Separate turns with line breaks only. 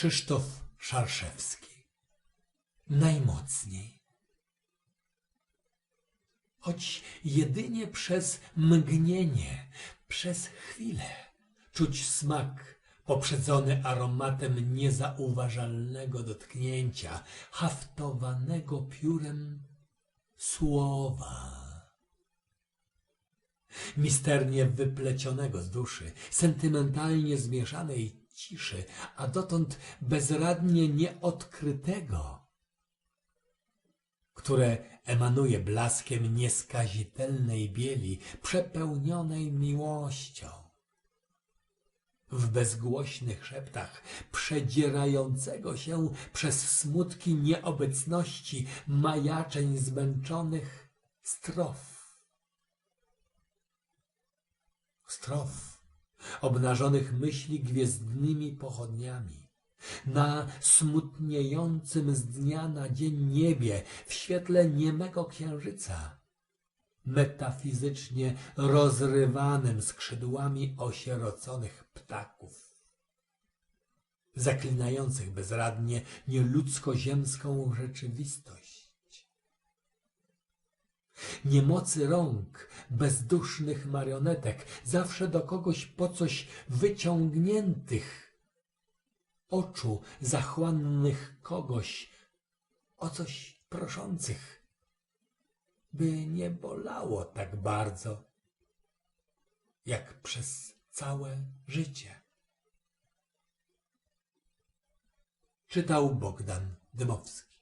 Krzysztof Szarszewski. Najmocniej. Choć jedynie przez mgnienie, przez chwilę czuć smak poprzedzony aromatem niezauważalnego dotknięcia, haftowanego piórem słowa. Misternie wyplecionego z duszy, sentymentalnie zmieszanej ciszy, a dotąd bezradnie nieodkrytego, które emanuje blaskiem nieskazitelnej bieli, przepełnionej miłością. W bezgłośnych szeptach przedzierającego się przez smutki nieobecności majaczeń zmęczonych strof. Strof obnażonych myśli gwiezdnymi pochodniami. Na smutniejącym z dnia na dzień niebie, w świetle niemego księżyca, metafizycznie rozrywanym skrzydłami osieroconych ptaków, zaklinających bezradnie nieludzko-ziemską rzeczywistość. Niemocy rąk bezdusznych marionetek, zawsze do kogoś po coś wyciągniętych, oczu zachłannych kogoś, o coś proszących, by nie bolało tak bardzo, jak przez całe życie. Czytał Bogdan Dymowski.